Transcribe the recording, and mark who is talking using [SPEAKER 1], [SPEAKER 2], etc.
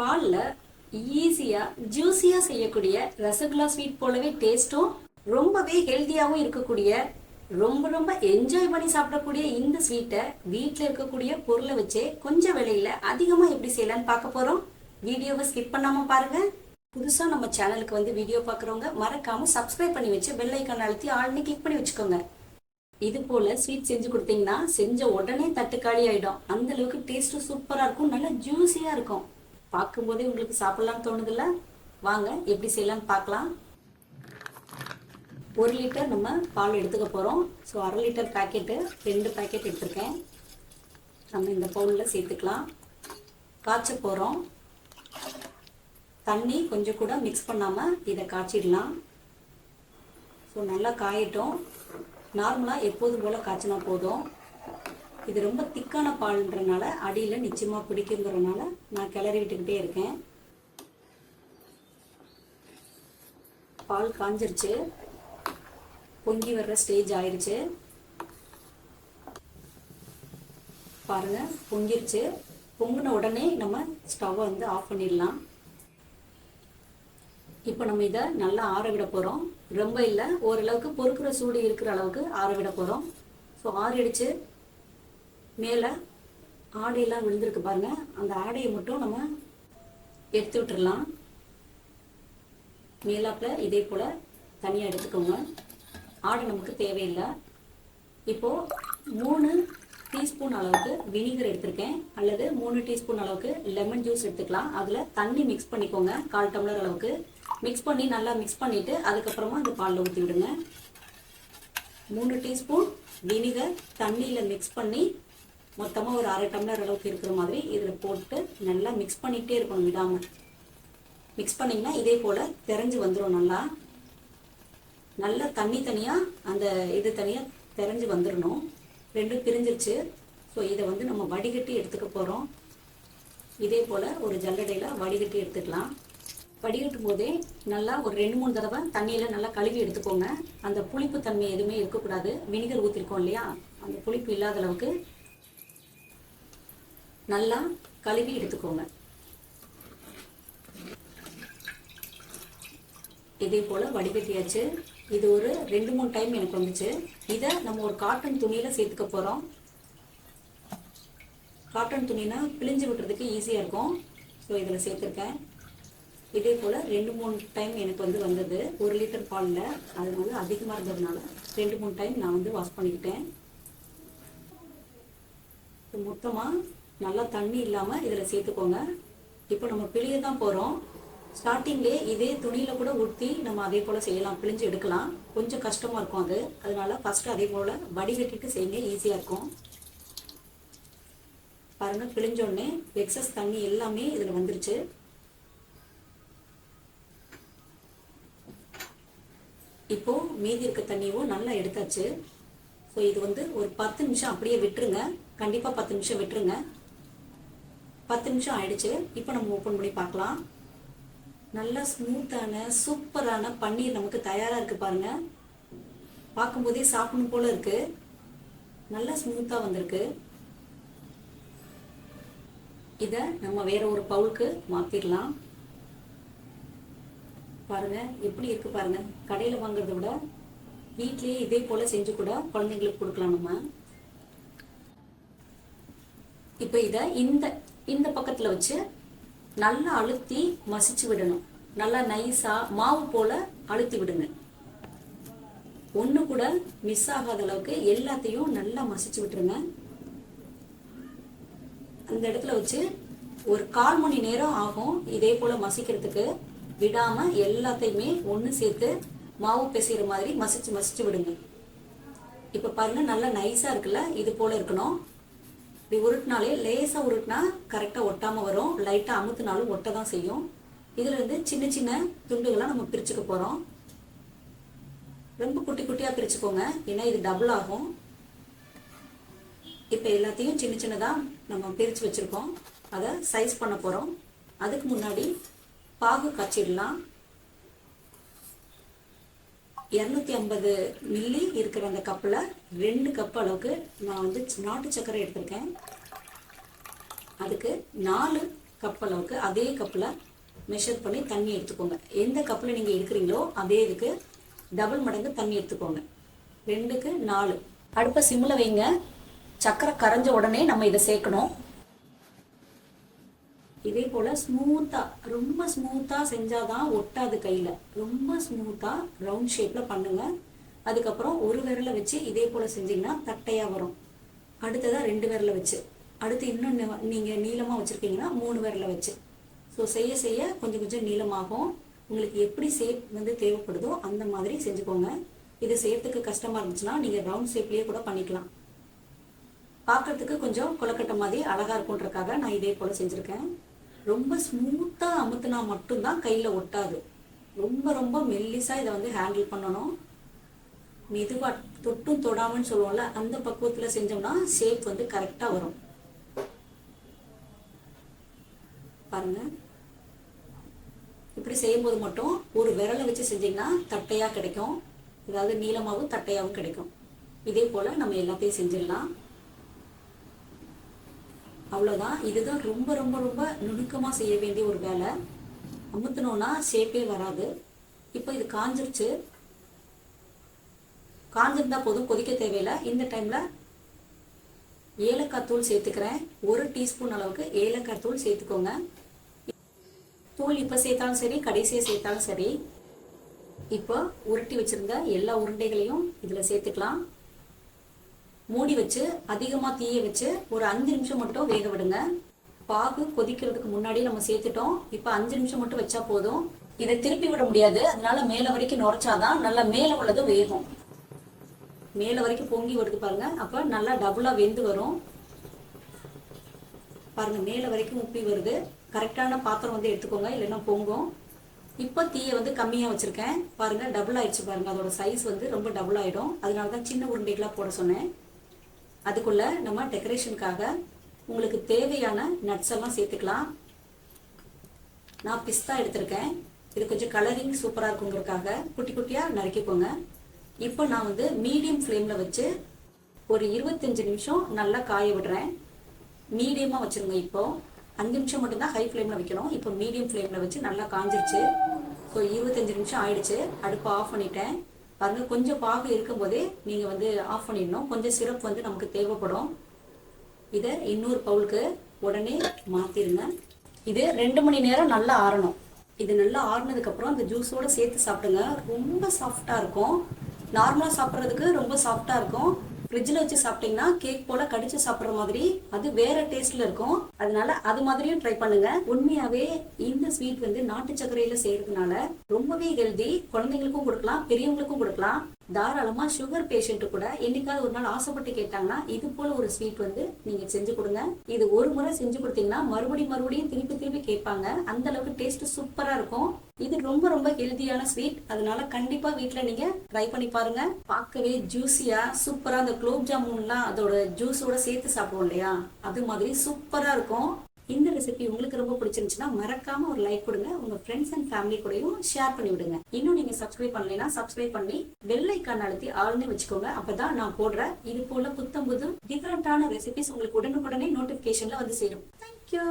[SPEAKER 1] பாலில் ஈஸியாக ஜூஸியாக செய்யக்கூடிய ரசகுல்லா ஸ்வீட் போலவே டேஸ்ட்டும் ரொம்பவே ஹெல்த்தியாகவும் இருக்கக்கூடிய ரொம்ப ரொம்ப என்ஜாய் பண்ணி சாப்பிடக்கூடிய இந்த ஸ்வீட்டை வீட்டில் இருக்கக்கூடிய பொருளை வச்சே கொஞ்சம் விலையில் அதிகமாக எப்படி செய்யலாம்னு பார்க்க போகிறோம் வீடியோவை ஸ்கிப் பண்ணாமல் பாருங்க. புதுசாக நம்ம சேனலுக்கு வந்து வீடியோ பார்க்குறவங்க மறக்காமல் சப்ஸ்கிரைப் பண்ணி வச்சு பெல் ஐக்கான் அழுத்தி ஆள்னு கிளிக் பண்ணி வச்சுக்கோங்க. இது போல் ஸ்வீட் செஞ்சு கொடுத்தீங்கன்னா செஞ்ச உடனே தட்டுக்காளி ஆகிடும் அந்த அளவுக்கு டேஸ்ட்டும் சூப்பராக இருக்கும். நல்லா ஜூஸியாக இருக்கும். பார்க்கும்போதே உங்களுக்கு சாப்பிடலாம்னு தோணுதுல்ல? வாங்க எப்படி செய்யலாம்னு பார்க்கலாம். ஒரு லிட்டர் நம்ம பால் எடுத்துக்க போகிறோம் ஸோ அரை லிட்டர் பேக்கெட்டு ரெண்டு பேக்கெட் எடுத்திருக்கேன். நம்ம இந்த பவுலில் சேர்த்துக்கலாம். காய்ச்ச போகிறோம் தண்ணி கொஞ்சம் கூட மிக்ஸ் பண்ணாமல் இதை காய்ச்சிடலாம். ஸோ நல்லா காயட்டும். நார்மலாக எப்போதும் போல் காய்ச்சினா போதும். இது ரொம்ப திக்கான பால்ன்றனால அடியில் நிச்சயமாக பிடிக்குங்கிறனால நான் கிளறி விட்டுக்கிட்டே இருக்கேன். பால் காஞ்சிருச்சு. பொங்கி வர்ற ஸ்டேஜ் ஆயிடுச்சு பாருங்க பொங்கிருச்சு. பொங்கின உடனே நம்ம ஸ்டவ்வை வந்து ஆஃப் பண்ணிடலாம். இப்போ நம்ம இதை நல்லா ஆற விட போகிறோம் ரொம்ப இல்லை ஓரளவுக்கு பொறுக்கிற சூடு இருக்கிற அளவுக்கு ஆற விட போகிறோம் ஸோ ஆறிடுச்சு. மேலே ஆடையெல்லாம் விழுந்திருக்கு பாருங்கள் அந்த ஆடையை மட்டும் நம்ம எடுத்து விட்டுடலாம் மேலாப்பில் இதே போல் தனியாக எடுத்துக்கோங்க. ஆடை நமக்கு தேவையில்லை. இப்போது மூணு டீஸ்பூன் அளவுக்கு வினிகர் எடுத்திருக்கேன். அல்லது மூணு டீஸ்பூன் அளவுக்கு லெமன் ஜூஸ் எடுத்துக்கலாம். அதில் தண்ணி மிக்ஸ் பண்ணிக்கோங்க. கால் டம்ளர் அளவுக்கு. மிக்ஸ் பண்ணி நல்லா மிக்ஸ் பண்ணிவிட்டு அதுக்கப்புறமா அந்த பாலில் ஊற்றி விடுங்க. மூணு டீஸ்பூன் வினிகர் தண்ணியில் மிக்ஸ் பண்ணி மொத்தமாக ஒரு அரை டம்ளர் அளவுக்கு இருக்கிற மாதிரி இதில் போட்டு நல்லா மிக்ஸ் பண்ணிகிட்டே இருக்கணும் விடாமல் மிக்ஸ் பண்ணிங்கன்னா இதே போல் தெரிஞ்சு வந்துடும் நல்லா. நல்லா தண்ணி தனியாக அந்த இது தனியாக தெரிஞ்சு வந்துடணும் ரெண்டும் பிரிஞ்சிருச்சு. ஸோ இதை வந்து நம்ம வடிகட்டி எடுத்துக்க போகிறோம் இதே போல் ஒரு ஜல்லடையில் வடிகட்டி எடுத்துக்கலாம். வடிகட்டும் போதே நல்லா ஒரு ரெண்டு மூணு தடவை தண்ணியில் நல்லா கழுவி எடுத்துக்கோங்க. அந்த புளிப்பு தன்மை எதுவுமே இருக்கக்கூடாது. வினிகர் ஊற்றிருக்கோம் இல்லையா? அந்த புளிப்பு இல்லாத அளவுக்கு நல்லா கழுவி எடுத்துக்கோங்க. இதே போல் வடிகட்டியாச்சு. இது ஒரு ரெண்டு மூணு டைம் எனக்கு வந்துச்சு. இதை நம்ம ஒரு காட்டன் துணியில் சேர்த்துக்க போகிறோம் காட்டன் துணினா பிழிஞ்சு விட்டுறதுக்கு ஈஸியாக இருக்கும். ஸோ இதில் சேர்த்துருக்கேன். இதே போல் ரெண்டு மூணு டைம் எனக்கு வந்து வந்தது. ஒரு லிட்டர் பாலில். அது வந்து அதிகமாக இருந்ததுனால ரெண்டு மூணு டைம் நான் வந்து வாஷ் பண்ணிக்கிட்டேன். மொத்தமாக நல்லா தண்ணி இல்லாமல் இதில் சேர்த்துக்கோங்க. இப்போ நம்ம பிழிய தான் போகிறோம் ஸ்டார்டிங்லே இதே துணியில் கூட ஊற்றி நம்ம அதே போல் செய்யலாம். பிழிஞ்சு எடுக்கலாம். கொஞ்சம் கஷ்டமாக இருக்கும் அது. அதனால ஃபஸ்ட்டு அதே போல் வடிகட்டிட்டு செய்யுங்க. ஈஸியாக இருக்கும். பாருங்கள் பிழிஞ்சோடனே எக்ஸஸ் தண்ணி எல்லாமே இதில் வந்துருச்சு. இப்போது மீதி இருக்க தண்ணியும் நல்லா எடுத்தாச்சு. ஸோ இது வந்து ஒரு பத்து நிமிஷம் அப்படியே விட்டுருங்க. கண்டிப்பாக பத்து நிமிஷம் விட்டுருங்க. பத்து நிமிஷம் ஆயிடுச்சு. இப்போ நம்ம ஓப்பன் பண்ணி பார்க்கலாம். நல்ல ஸ்மூத்தான சூப்பரான பன்னீர் நமக்கு தயாராக இருக்கு பாருங்க. பார்க்கும்போதே சாப்பிடணும் போல இருக்கு. நல்லா ஸ்மூத்தாக வந்திருக்கு. இதை நம்ம வேற ஒரு பவுலுக்கு மாற்றிடலாம் பாருங்க எப்படி இருக்கு பாருங்க. கடையில் வாங்குறத விட வீட்லேயே இதே போல செஞ்சு கூட குழந்தைங்களுக்கு கொடுக்கலாம் நம்ம. இப்போ இதை இந்த இந்த பக்கத்தில் வச்சு நல்லா அழுத்தி மசிச்சு விடணும். நல்லா நைஸாக மாவு போல அழுத்தி விடுங்க. ஒன்று கூட மிஸ் ஆகாத அளவுக்கு எல்லாத்தையும் நல்லா மசிச்சு விட்டுருங்க. அந்த இடத்துல வச்சு ஒரு கால் மணி நேரம் ஆகும் இதே போல மசிக்கிறதுக்கு. விடாம எல்லாத்தையுமே ஒன்று சேர்த்து மாவு பிசைகிற மாதிரி மசிச்சு மசிச்சு விடுங்க. இப்போ பாருங்க நல்லா நைஸாக இருக்குல்ல? இது போல இருக்கணும். இப்படி உருட்டினாலே லேசாக உருட்டினா கரெக்டாக ஒட்டாமல் வரும். லைட்டாக அமுத்துனாலும் ஒட்ட தான் செய்யும். இதில் சின்ன சின்ன துண்டுகளாக நம்ம பிரிச்சுக்க போகிறோம் ரொம்ப குட்டி குட்டியாக பிரிச்சுக்கோங்க. ஏன்னா இது டபுள் ஆகும். இப்போ எல்லாத்தையும் சின்ன சின்னதாக நம்ம பிரித்து வச்சுருக்கோம். அதை சைஸ் பண்ண போகிறோம் அதுக்கு முன்னாடி பாகு காய்ச்சிடலாம். இரநூத்தி ஐம்பது மில்லி இருக்கிற அந்த கப்பில் ரெண்டு கப் அளவுக்கு நான் வந்து நாட்டு சர்க்கரை எடுத்திருக்கேன். அதுக்கு நாலு கப் அளவுக்கு அதே கப்பில் மெஷர் பண்ணி தண்ணி எடுத்துக்கோங்க. எந்த கப்பில் நீங்கள் எடுக்கிறீங்களோ அதே இதுக்கு டபுள் மடங்கு தண்ணி எடுத்துக்கோங்க. ரெண்டுக்கு நாலு. அடுப்பை சிம்மில் வைங்க. சக்கரை கரைஞ்ச உடனே நம்ம இதை சேர்க்கணும். இதே போல் ஸ்மூத்தாக ரொம்ப ஸ்மூத்தாக செஞ்சாதான் ஒட்டாது கையில். ரொம்ப ஸ்மூத்தாக ரவுண்ட் ஷேப்பில் பண்ணுங்க. அதுக்கப்புறம் ஒரு விரலை வச்சு இதே போல் செஞ்சீங்கன்னா தட்டையாக வரும். அடுத்ததாக ரெண்டு விரலை வச்சு. அடுத்து இன்னும் நீங்கள் நீளமாக வச்சுருக்கீங்கன்னா மூணு விரலை வச்சு. ஸோ செய்ய செய்ய கொஞ்சம் கொஞ்சம் நீளமாகும். உங்களுக்கு எப்படி ஷேப் வந்து தேவைப்படுதோ அந்த மாதிரி செஞ்சுக்கோங்க. இது செய்யறதுக்கு கஷ்டமாக இருந்துச்சுன்னா நீங்கள் ரவுண்ட் ஷேப்லேயே கூட பண்ணிக்கலாம். பார்க்கறதுக்கு கொஞ்சம் கொலக்கட்டை மாதிரி அழகாக இருக்குன்றக்காக நான் இதே போல் செஞ்சுருக்கேன். ரொம்ப ஸ்மூத்தாக அமுத்துனா மட்டும்தான் கையில் ஒட்டாது. ரொம்ப ரொம்ப மெல்லிஸாக இதை வந்து ஹேண்டில் பண்ணணும். மெதுவாக தொட்டும் தொடாமன்னு சொல்லுவோம்ல அந்த பக்குவத்தில் செஞ்சோம்னா ஷேப் வந்து கரெக்டாக வரும். பாருங்க. இப்படி செய்யும்போது மட்டும் ஒரு விரலை வச்சு செஞ்சீங்கன்னா தட்டையாக கிடைக்கும். அதாவது நீளமாகவும் தட்டையாகவும் கிடைக்கும். இதே போல் நம்ம எல்லாத்தையும் செஞ்சிடலாம். அவ்வளோதான் இதுதான் ரொம்ப ரொம்ப ரொம்ப நுணுக்கமாக செய்ய வேண்டிய ஒரு வேலை. அமுத்தினோன்னா ஷேப்பே வராது. இப்போ இது காஞ்சிருச்சு. காஞ்சிருந்தா போதும் கொதிக்க தேவையில்லை. இந்த டைமில் ஏலக்காய் தூள் சேர்த்துக்கிறேன். ஒரு டீஸ்பூன் அளவுக்கு ஏலக்காய் தூள் சேர்த்துக்கோங்க. தூள் இப்போ சேர்த்தாலும் சரி கடைசியாக சேர்த்தாலும் சரி. இப்போ உருட்டி வச்சுருந்த எல்லா உருண்டைகளையும் இதில் சேர்த்துக்கலாம். மூடி வச்சு அதிகமாக தீய வச்சு ஒரு அஞ்சு நிமிஷம் மட்டும் வேக விடுங்க. பாகு கொதிக்கிறதுக்கு முன்னாடி நம்ம சேர்த்துட்டோம். இப்போ அஞ்சு நிமிஷம் மட்டும் வச்சா போதும். இதை திருப்பி விட முடியாது. அதனால மேலே வரைக்கும் நுரைச்சாதான் நல்லா மேலே உள்ளது வேகும். மேலே வரைக்கும் பொங்கி வருது பாருங்க. அப்போ நல்லா டபுளாக வெந்து வரும். பாருங்க மேலே வரைக்கும் உப்பி வருது. கரெக்டான பாத்திரம் வந்து எடுத்துக்கோங்க. இல்லைன்னா பொங்கும். இப்போ தீயை வந்து கம்மியாக வச்சுருக்கேன். பாருங்க டபுள் ஆயிடுச்சு பாருங்கள் அதோட சைஸ் வந்து ரொம்ப டபுள் ஆகிடும் அதனால தான் சின்ன உருண்டைகளாக போட சொன்னேன். அதுக்குள்ள நம்ம டெக்கரேஷனுக்காக உங்களுக்கு தேவையான நட்ஸ் எல்லாம் சேர்த்துக்கலாம். நான் பிஸ்தா எடுத்திருக்கேன். இது கொஞ்சம் கலரிங் சூப்பராக இருக்குங்கிறதுக்காக குட்டி குட்டியாக நறுக்கிக்கோங்க. இப்போ நான் வந்து மீடியம் ஃப்ளேமில் வச்சு ஒரு இருபத்தஞ்சு நிமிஷம் நல்லா காய விடுறேன். மீடியமாக வச்சுருங்க இப்போ. அஞ்சு நிமிஷம் மட்டும்தான் ஹை ஃப்ளேமில் வைக்கணும். இப்போ மீடியம் ஃப்ளேமில் வச்சு நல்லா காஞ்சிருச்சு. ஸோ இருபத்தஞ்சு நிமிஷம் ஆயிடுச்சு. அடுப்பை ஆஃப் பண்ணிட்டேன். பாருங்கள் கொஞ்சம் பாகு இருக்கும்போதே நீங்கள் வந்து ஆஃப் பண்ணிடணும். கொஞ்சம் சிரப் வந்து நமக்கு தேவைப்படும். இதை இன்னொரு பவுலுக்கு உடனே மாற்றிடுங்க இது ரெண்டு மணி நேரம் நல்லா ஆறணும். இது நல்லா ஆறினதுக்கப்புறம் அந்த ஜூஸோட சேர்த்து சாப்பிடுங்க. ரொம்ப சாஃப்டாக இருக்கும். நார்மலாக சாப்பிட்றதுக்கு ரொம்ப சாஃப்டாக இருக்கும். ஃப்ரிட்ஜில் வச்சு சாப்பிட்டீங்கன்னா கேக் போல கடிச்சு சாப்பிட்ற மாதிரி அது வேற டேஸ்ட்ல இருக்கும். அதனால அது மாதிரியும் ட்ரை பண்ணுங்க. உண்மையாவே இந்த ஸ்வீட் வந்து நாட்டு சர்க்கரையில செய்யறதுனால ரொம்பவே ஹெல்தி குழந்தைங்களுக்கும் கொடுக்கலாம் பெரியவங்களுக்கும் கொடுக்கலாம். தாராளமா சுகர் பேஷண்ட் கூட என்னைக்காவது ஒரு நாள் ஆசைப்பட்டு கேட்டாங்கன்னா இது போல ஒரு ஸ்வீட் வந்து நீங்க செஞ்சு கொடுங்க. இது ஒரு முறை செஞ்சு கொடுத்தீங்கன்னா மறுபடியும் மறுபடியும் திருப்பி திருப்பி கேட்பாங்க. அந்த அளவுக்கு டேஸ்ட் சூப்பரா இருக்கும். இது ரொம்ப ரொம்ப ஹெல்த்தியான ஸ்வீட் அதனால கண்டிப்பா வீட்டில் நீங்க ட்ரை பண்ணி பாருங்க. பார்க்கவே ஜூஸியா சூப்பரா அந்த குலோப் ஜாமுன்லாம் அதோட ஜூஸோட சேர்த்து சாப்பிடுவோம் இல்லையா? அது மாதிரி சூப்பரா இருக்கும். ரெசிபி உங்களுக்கு ரொம்ப பிடிச்சிருந்துச்சுன்னா மறக்காம ஒரு லைக் கொடுங்க. உங்க ஃப்ரெண்ட்ஸ் அண்ட் ஃபேமிலி கூடயும் ஷேர் பண்ணி விடுங்க. இன்னும் நீங்க சப்ஸ்கிரைப் பண்ணலைன்னா சப்ஸ்கிரைப் பண்ணி பெல் ஐக்கான் அழுத்தி ஆழ்ந்து வச்சுக்கோங்க. அப்பதான் நான் போடுற இது போல புத்தம் புது டிஃபரெண்டான ரெசிபிஸ் உங்களுக்கு உடனுக்குடனே நோட்டிபிகேஷன்ல வந்து சேரும். தேங்க்யூ